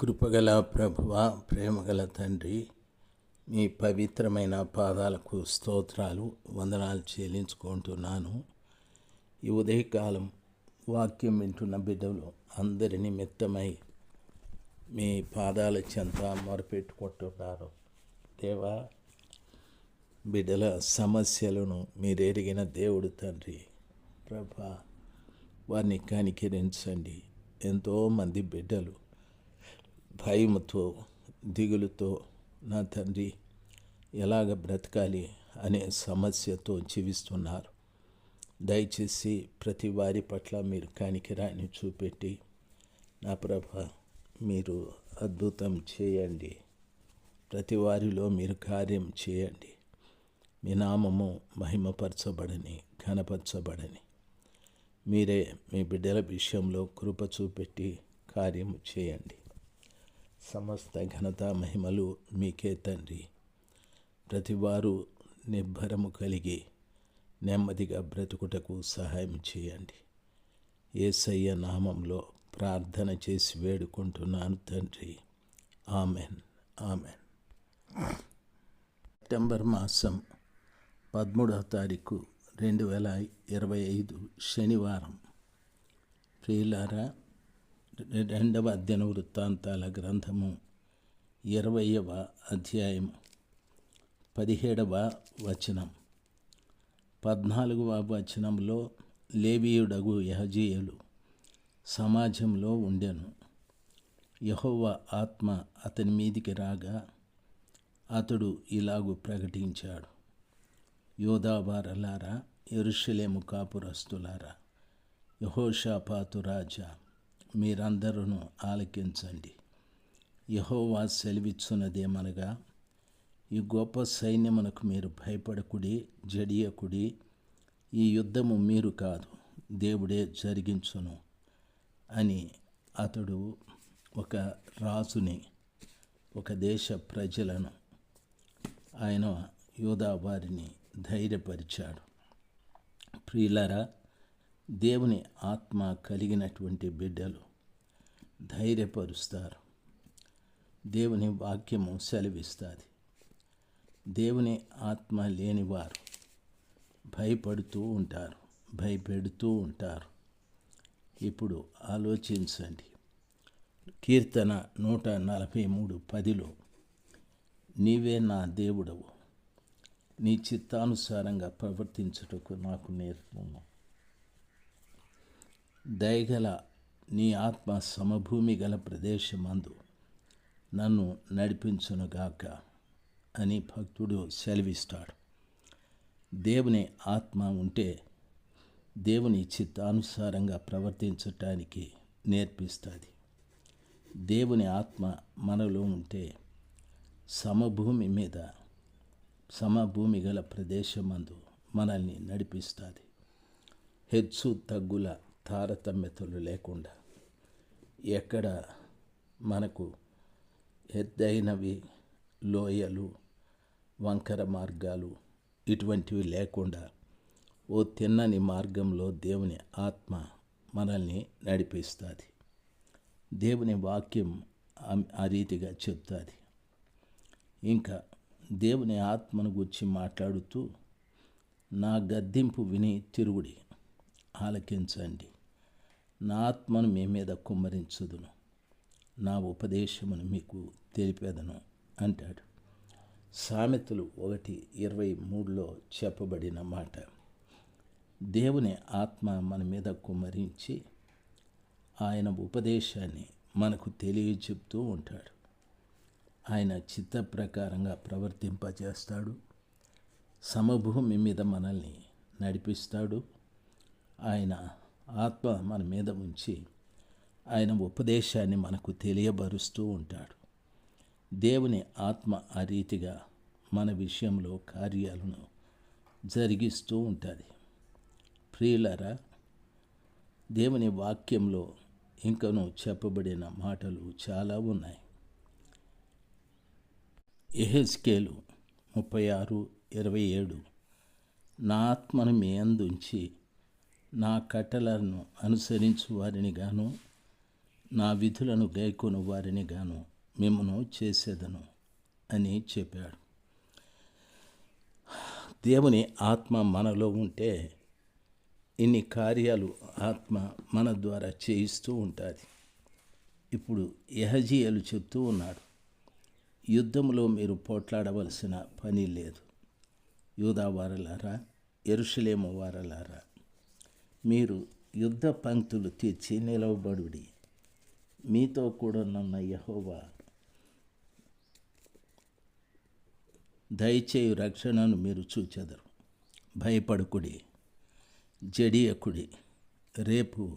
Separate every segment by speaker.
Speaker 1: కృపగల ప్రభువ ప్రేమగల తండ్రి మీ పవిత్రమైన పాదాలకు స్తోత్రాలు వందనాలు చెల్లించుకుంటున్నాను. ఈ ఉదయకాలం వాక్యం వింటున్న బిడ్డలు అందరి నిమిత్తమై మీ పాదాల చెంత మొరపెట్టుకుంటున్నారు. దేవా బిడ్డల సమస్యలను మీరు ఎరిగిన దేవుడు తండ్రి ప్రభా వారిని కనికరించండి. ఎంతోమంది బిడ్డలు భయముతో దిగులుతో నా తండ్రి ఎలాగ బ్రతకాలి? అనే సమస్యతో జీవిస్తున్నారు. దయచేసి ప్రతి వారి పట్ల మీరు కానికిరాని చూపెట్టి నా ప్రభ మీరు అద్భుతం చేయండి. ప్రతి వారిలో మీరు కార్యం చేయండి. మీ నామము మహిమపరచబడని ఘనపరచబడని. మీరే మీ బిడ్డల విషయంలో కృప చూపెట్టి కార్యము చేయండి. సమస్త ఘనత మహిమలు మీకే తండ్రి. ప్రతివారు నిబ్బరము కలిగి నెమ్మదిగా బ్రతుకుటకు సహాయం చేయండి. ఏసయ్య నామంలో ప్రార్థన చేసి వేడుకుంటున్నాను తండ్రి. ఆమెన్. ఆమెన్. సెప్టెంబర్ మాసం పదమూడవ తారీఖు రెండు వేల ఇరవై ఐదు శనివారం. ప్రియులారా రెండవ అధ్యయన వృత్తాంతాల గ్రంథము ఇరవయవ అధ్యాయం పదిహేడవ వచనం. పద్నాలుగవ వచనంలో లేవీయుడగు యహజీయులు సమాజంలో ఉండెను. యహోవ ఆత్మ అతని మీదికి రాగా అతడు ఇలాగు ప్రకటించాడు. యోధావారలారా ఎరుషలేము కాపురస్తులారా యహోషాపాతు రాజా మీరందరూ ఆలకించండి. యహోవా సెలవిచ్చున్నదేమనగా ఈ గొప్ప సైన్యమునకు మీరు భయపడకుడి జడియకుడి ఈ యుద్ధము మీరు కాదు దేవుడే జరిగించును అని అతడు ఒక రాజుని ఒక దేశ ప్రజలను ఆయన యోధా వారిని ధైర్యపరిచాడు. ప్రియులరా దేవుని ఆత్మ కలిగినటువంటి బిడ్డలు ధైర్యపరుస్తారు. దేవుని వాక్యము సెలవిస్తుంది. దేవుని ఆత్మ లేనివారు భయపడుతూ ఉంటారు భయపెడుతూ ఉంటారు. ఇప్పుడు ఆలోచించండి. కీర్తన నూట నలభై మూడు పదిలో నీవే నా దేవుడవు నీ చిత్తానుసారంగా ప్రవర్తించుటకు నాకు నేర్పుము. దయగల నీ ఆత్మ సమభూమి గల ప్రదేశమందు నన్ను నడిపించునుగాక అని భక్తుడు సెలవిస్తాడు దేవుని ఆత్మ ఉంటే దేవుని చిత్తానుసారంగా ప్రవర్తించటానికి నేర్పిస్తుంది దేవుని ఆత్మ మనలో ఉంటే సమభూమి మీద సమభూమి గల ప్రదేశమందు మనల్ని నడిపిస్తుంది హెచ్చు తగ్గుల తారతమ్యతలు లేకుండా ఎక్కడ మనకు ఎద్దైనవి లోయలు వంకర మార్గాలు ఇటువంటివి లేకుండా ఓ తిన్నని మార్గంలో దేవుని ఆత్మ మనల్ని నడిపిస్తుంది. దేవుని వాక్యం ఆ రీతిగా చెప్తుంది. ఇంకా దేవుని ఆత్మను గురించి మాట్లాడుతూ నా గద్దింపు విని తిరుగుడి ఆలకించండి. నా ఆత్మను మీ మీద కుమ్మరించుదును. నా ఉపదేశమును మీకు తెలిపేదను అంటాడు. సామెతలు ఒకటి ఇరవై మూడులో చెప్పబడిన మాట. దేవుని ఆత్మ మన మీద కుమ్మరించి ఆయన ఉపదేశాన్ని మనకు తెలియచెప్తూ ఉంటాడు. ఆయన చిత్త ప్రకారంగా ప్రవర్తింపజేస్తాడు. సమభూమి మీద మనల్ని నడిపిస్తాడు. ఆయన ఆత్మ మన మీద ఉంచి ఆయన ఉపదేశాన్ని మనకు తెలియబరుస్తూ ఉంటాడు. దేవుని ఆత్మ ఆ రీతిగా మన విషయంలో కార్యాలను జరిగిస్తూ ఉంటుంది. ప్రియులరా దేవుని వాక్యంలో ఇంకను చెప్పబడిన మాటలు చాలా ఉన్నాయి. ఎహెస్కేలు ముప్పై ఆరు ఇరవై ఏడు నా ఆత్మను మీ అందుంచి నా కట్టలను అనుసరించు వారిని గాను నా విధులను గైకొను వారిని గాను మిమ్మను చేసేదను అని చెప్పాడు. దేవుని ఆత్మ మనలో ఉంటే ఇన్ని కార్యాలు ఆత్మ మన ద్వారా చేయిస్తూ ఉంటుంది. ఇప్పుడు యహజీయలు చెప్తూ ఉన్నాడు యుద్ధంలో మీరు పోట్లాడవలసిన పని లేదు. యూదా వారలారా ఎరుషలేము వారలారా మీరు యుద్ధ పంక్తులు తీర్చి నిలవబడుడి. మీతో కూడా నన్న యహోవా దయచేయు రక్షణను మీరు చూచెదరు. భయపడుకుడి జడియకుడి రేపు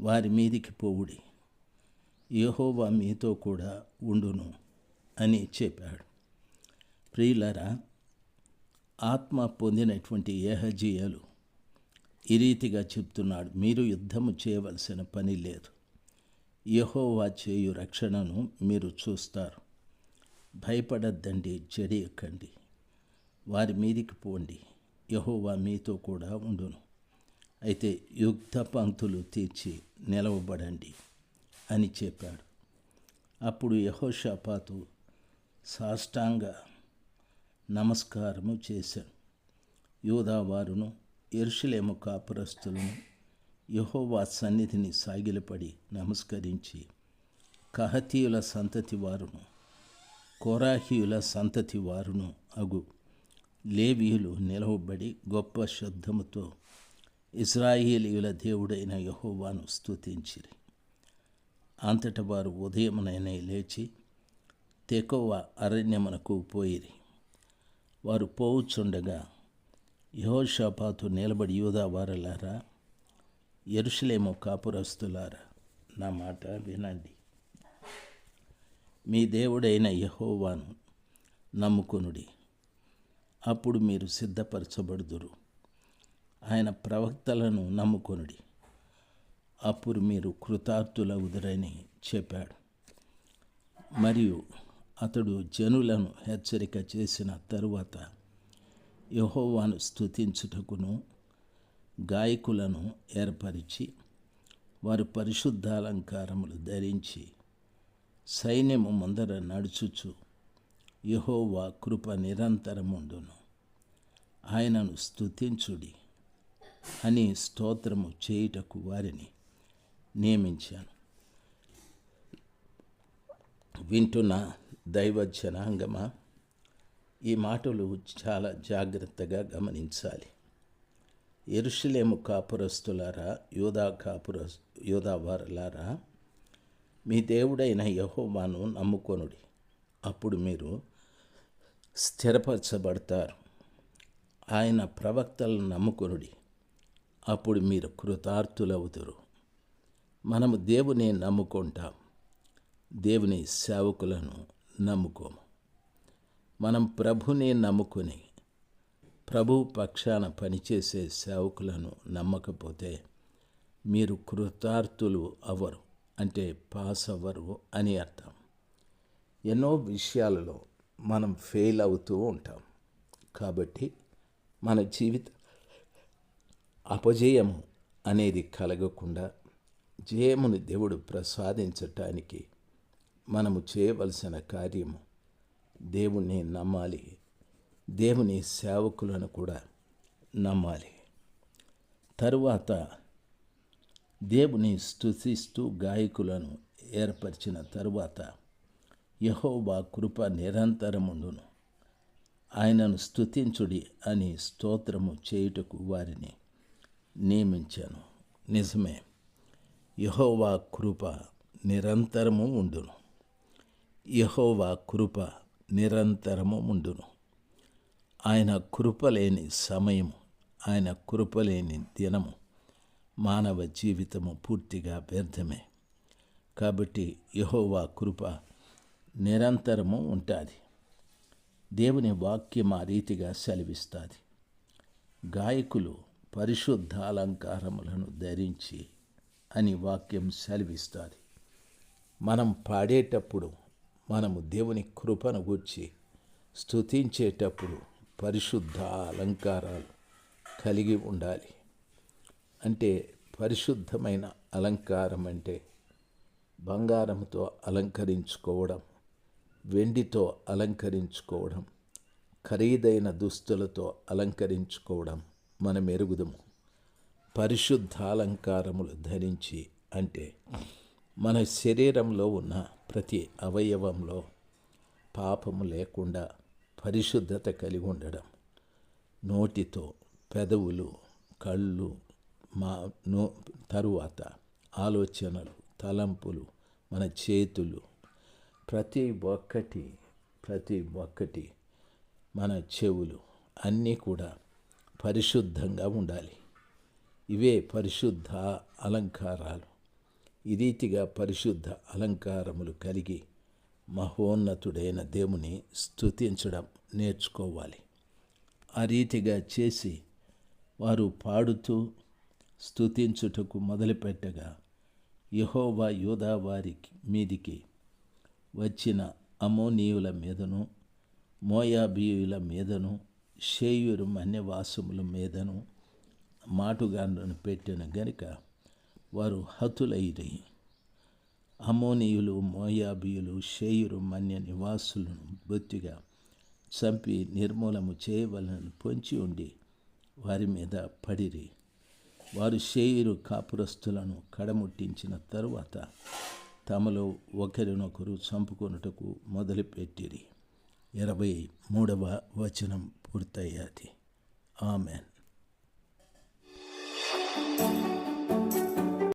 Speaker 1: వారి మీదికి పోవుడి. యహోవా మీతో కూడా ఉండును అని చెప్పాడు. ప్రియులరా ఆత్మ పొందినటువంటి ఏహజీయలు ఈ రీతిగా చెప్తున్నాడు మీరు యుద్ధము చేయవలసిన పని లేదు. యహోవా చేయు రక్షణను మీరు చూస్తారు. భయపడద్దండి ఎక్కండి. వారి మీదికి పోండి. యహోవా మీతో కూడా ఉండును. అయితే యుద్ధ పంక్తులు తీర్చి నిలవబడండి అని చెప్పాడు. అప్పుడు యహోషాపాతు సాష్టాంగ నమస్కారము చేశాను యూదావారును ఎరుషులేము కాపురస్తులను యహోవా సన్నిధిని సాగిలపడి నమస్కరించి కహతీయుల సంతతి వారును కోరాహీయుల సంతతి వారును అగు. లేవీయులు నిలవబడి గొప్ప శబ్దముతో ఇజ్రాయేలీయుల దేవుడైన యహోవాను స్తుతించిరి. అంతట వారు ఉదయమునైనా లేచి తెకోవ అరణ్యమునకు పోయిరి. వారు పోవుచుండగా యహోషాపాతు నిలబడి యూదా వారలారా ఎరుషలేము కాపురస్తులారా నా మాట వినండి. మీ దేవుడైన యహోవాను నమ్ముకొనుడి. అప్పుడు మీరు సిద్ధపరచబడుదురు. ఆయన ప్రవక్తలను నమ్ముకొనుడి. అప్పుడు మీరు కృతార్థులవుదురని చెప్పాడు. మరియు అతడు జనులను హెచ్చరిక చేసిన తరువాత యహోవాను స్తుతించుటకును గాయకులను ఏర్పరిచి వారు పరిశుద్ధాలంకారములు ధరించి సైన్యము ముందర నడుచుచు యహోవా కృప నిరంతరముండును. ఆయనను స్తుతించుడి అని స్తోత్రము చేయుటకు వారిని నియమించాను. వింటున్న దైవ జనాంగమా ఈ మాటలు చాలా జాగ్రత్తగా గమనించాలి. ఎరుషులేము కాపురస్తులారా యోధా కాపుర యోధావారులారా మీ దేవుడైన యహోవాను నమ్ముకొనుడి. అప్పుడు మీరు స్థిరపరచబడతారు. ఆయన ప్రవక్తలను నమ్ముకొనుడి. అప్పుడు మీరు కృతార్థులవుతారు మనము దేవుని నమ్ముకుంటాం. దేవుని సేవకులను నమ్ముకోము. మనం ప్రభుని నమ్ముకుని ప్రభు పక్షాన పనిచేసే సేవకులను నమ్మకపోతే మీరు కృతార్థులు అవ్వరు అంటే పాస్ అవ్వరు అని అర్థం. ఎన్నో విషయాలలో మనం ఫెయిల్ అవుతూ ఉంటాం. కాబట్టి మన జీవిత అపజయము అనేది కలగకుండా జయముని దేవుడు ప్రసాదించటానికి మనము చేయవలసిన కార్యము దేవుణ్ణి నమ్మాలి. దేవుని సేవకులను కూడా నమ్మాలి. తరువాత దేవుని స్థుతిస్తూ గాయకులను ఏర్పరిచిన తరువాత యహోవా కృప నిరంతరముండును. ఆయనను స్థుతించుడి అని స్తోత్రము చేయుటకు వారిని నియమించాను. నిజమే యహోవా కృప నిరంతరము ఉండును. యహోవా కృప నిరంతరము ఉండును. ఆయన కృపలేని సమయము ఆయన కృపలేని దినము మానవ జీవితము పూర్తిగా వ్యర్థమే. కాబట్టి యహోవా కృప నిరంతరము ఉంటుంది. దేవుని వాక్యం ఆ రీతిగా సెలవిస్తుంది. గాయకులు పరిశుద్ధ అలంకారములను ధరించి అని వాక్యం సెలవిస్తుంది. మనం పాడేటప్పుడు మనము దేవుని కృపను గూర్చి స్తుతించేటప్పుడు పరిశుద్ధ అలంకారాలు కలిగి ఉండాలి. అంటే పరిశుద్ధమైన అలంకారం అంటే బంగారంతో అలంకరించుకోవడం వెండితో అలంకరించుకోవడం ఖరీదైన దుస్తులతో అలంకరించుకోవడం మనం ఎరుగుదము పరిశుద్ధ అలంకారములు ధరించి అంటే మన శరీరంలో ఉన్న ప్రతి అవయవంలో పాపము లేకుండా పరిశుద్ధత కలిగి ఉండడం. నోటితో పెదవులు కళ్ళు మా నో తరువాత ఆలోచనలు తలంపులు మన చేతులు ప్రతి ఒక్కటి ప్రతి ఒక్కటి మన చెవులు అన్నీ కూడా పరిశుద్ధంగా ఉండాలి. ఇవే పరిశుద్ధ అలంకారాలు. ఈ రీతిగా పరిశుద్ధ అలంకారములు కలిగి మహోన్నతుడైన దేవుని స్థుతించడం నేర్చుకోవాలి. ఆ రీతిగా చేసి వారు పాడుతూ స్థుతించుటకు మొదలుపెట్టగా యహోవా యోధా వారికి మీదికి వచ్చిన అమోనీయుల మీదను మోయాబీయుల మీదను షేయురు మన్యవాసముల మీదను మాటుగాను పెట్టిన గనుక వారు హతులైరి. అమోనీయులు మోయాబీయులు షేయురు మన్య నివాసులను బొత్తిగా చంపి నిర్మూలము చేయవలనని పొంచి ఉండి వారి మీద పడిరి. వారు షేయురు కాపురస్తులను కడముట్టించిన తరువాత తమలో ఒకరినొకరు చంపుకొనుటకు మొదలుపెట్టిరి. ఇరవై మూడవ వచనం పూర్తయ్యాది. ఆమెన్.